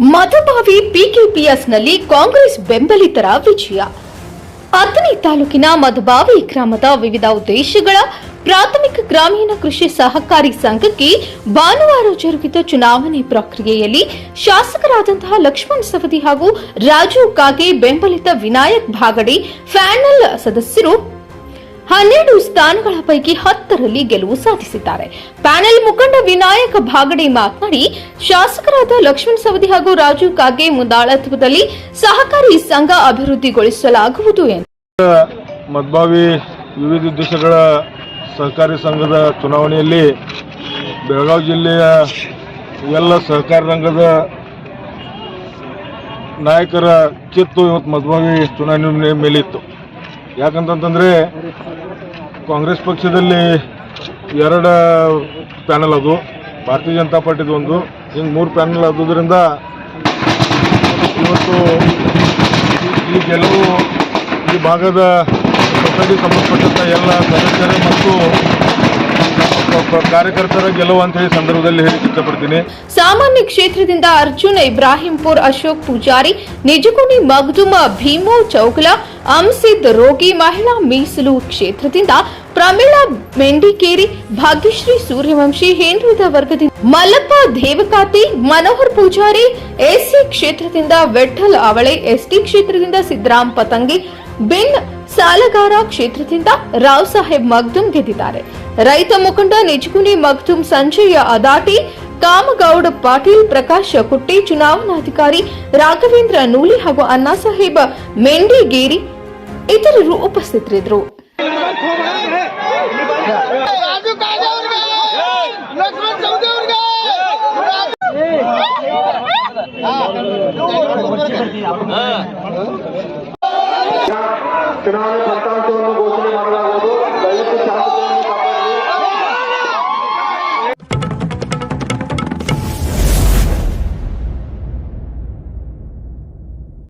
ಮಧುಬಾವಿ ಪಿಕೆಪಿಎಸ್ನಲ್ಲಿ ಕಾಂಗ್ರೆಸ್ ಬೆಂಬಲಿತರ ವಿಜಯ. ಅಥಣಿ ತಾಲೂಕಿನ ಮಧುಬಾವಿ ಗ್ರಾಮದ ವಿವಿಧ ಉದ್ದೇಶಗಳ ಪ್ರಾಥಮಿಕ ಗ್ರಾಮೀಣ ಕೃಷಿ ಸಹಕಾರಿ ಸಂಘಕ್ಕೆ ಭಾನುವಾರ ಜರುಗಿದ ಚುನಾವಣೆ ಪ್ರಕ್ರಿಯೆಯಲ್ಲಿ ಶಾಸಕರಾದಂತಹ ಲಕ್ಷ್ಮಣ್ ಸವದಿ ಹಾಗೂ ರಾಜು ಕಾಗೆ ಬೆಂಬಲಿತ ವಿನಾಯಕ್ ಭಾಗಡೆ ಫ್ಯಾನಲ್ ಸದಸ್ಯರು ಹನ್ನೆರಡು ಸ್ಥಾನಗಳ ಪೈಕಿ ಹತ್ತರಲ್ಲಿ ಗೆಲುವು ಸಾಧಿಸಿದ್ದಾರೆ. ಪ್ಯಾನೆಲ್ ಮುಖಂಡ ವಿನಾಯಕ ಭಾಗಡೆ ಮಾತನಾಡಿ, ಶಾಸಕರಾದ ಲಕ್ಷ್ಮಣ ಸವದಿ ಹಾಗೂ ರಾಜೀವ್ ಕಾಗೆ ಮುಂದಾಳತ್ವದಲ್ಲಿ ಸಹಕಾರಿ ಸಂಘ ಅಭಿವೃದ್ಧಿಗೊಳಿಸಲಾಗುವುದು ಎಂದು. ಮದ್ಭಾವಿ ವಿವಿಧ ಉದ್ದೇಶಗಳ ಸಹಕಾರಿ ಸಂಘದ ಚುನಾವಣೆಯಲ್ಲಿ ಬೆಳಗಾವಿ ಜಿಲ್ಲೆಯ ಎಲ್ಲ ಸಹಕಾರಿ ರಂಗದ ನಾಯಕರ ಕಿತ್ತು ಇವತ್ತು ಮದ್ಭಾವಿ ಚುನಾವಣೆ ಮೇಲಿತ್ತು ಯಾಕಂತಂತಂದರೆ ಕಾಂಗ್ರೆಸ್ ಪಕ್ಷದಲ್ಲಿ ಎರಡು ಪ್ಯಾನಲ್ ಅದು, ಭಾರತೀಯ ಜನತಾ ಪಾರ್ಟಿದು ಒಂದು ಹಿಂಗೆ ಮೂರು ಪ್ಯಾನಲ್ ಆದುದರಿಂದ ಇವತ್ತು ಈ ಗೆಲುವು ಈ ಭಾಗದ ಸೊಸೈಟಿ ಸಂಬಂಧಪಟ್ಟಂಥ ಎಲ್ಲ ಸದಸ್ಯರೇ ಮತ್ತು ಕಾರ್ಯಕರ್ತರ ಗೆಲುವು ಅಂತ ಹೇಳಿ ಸಂದರ್ಭದಲ್ಲಿ ಹೇಳಿ ಇಷ್ಟಪಡ್ತೀನಿ ಸಾಮಾನ್ಯ ಕ್ಷೇತ್ರದಿಂದ ಅರ್ಜುನ್, ಇಬ್ರಾಹಿಂಪುರ್, ಅಶೋಕ್ ಪೂಜಾರಿ ನಿಜಗುಣಿ ಮಗ್ದುಮ, ಭೀಮೋ, ಚೌಗಲ, ಅಂಸಿದ್ ರೋಗಿ, ಮಹಿಳಾ ಮೀಸಲು ಕ್ಷೇತ್ರದಿಂದ ಪ್ರಮೀಳಾ ಮೆಂಡಿಕೇರಿ, ಭಾಗ್ಯಶ್ರೀ ಸೂರ್ಯವಂಶಿ ಹಿಂದುಳಿದ ವರ್ಗದಿಂದ ಮಲ್ಲಪ್ಪ ದೇವಕಾತಿ, ಮನೋಹರ್ ಪೂಜಾರಿ, ಎಸ್ಸಿ ಕ್ಷೇತ್ರದಿಂದ ವೆಠಲ್ ಅವಳೆ, ಎಸ್ಟಿ ಕ್ಷೇತ್ರದಿಂದ ಸಿದ್ದರಾಮ್ ಪತಂಗಿ, ಬಿನ್ ಸಾಲಗಾರ ಕ್ಷೇತ್ರದಿಂದ ರಾವ್ ಸಾಹೇಬ್ ಮಗ್ದುಂ ಗೆದ್ದಿದ್ದಾರೆ. ರೈತ ಮುಖಂಡ ನಿಜಗುಣಿ ಮಗ್ದುಮ್ ಸಂಜಯ ಅದಾಟಿ ಕಾಮಗೌಡ ಪಾಟೀಲ್ ಪ್ರಕಾಶ ಕುಟ್ಟಿ ಚುನಾವಣಾಧಿಕಾರಿ ರಾಘವೇಂದ್ರ ನೂಲಿ ಹಾಗೂ ಅಣ್ಣಾ ಸಾಹೇಬ್ ಮೆಂಡಿಗೇರಿ ಇತರರು ಉಪಸ್ಥಿತರಿದ್ದರು. ಚುನಾವಣೆ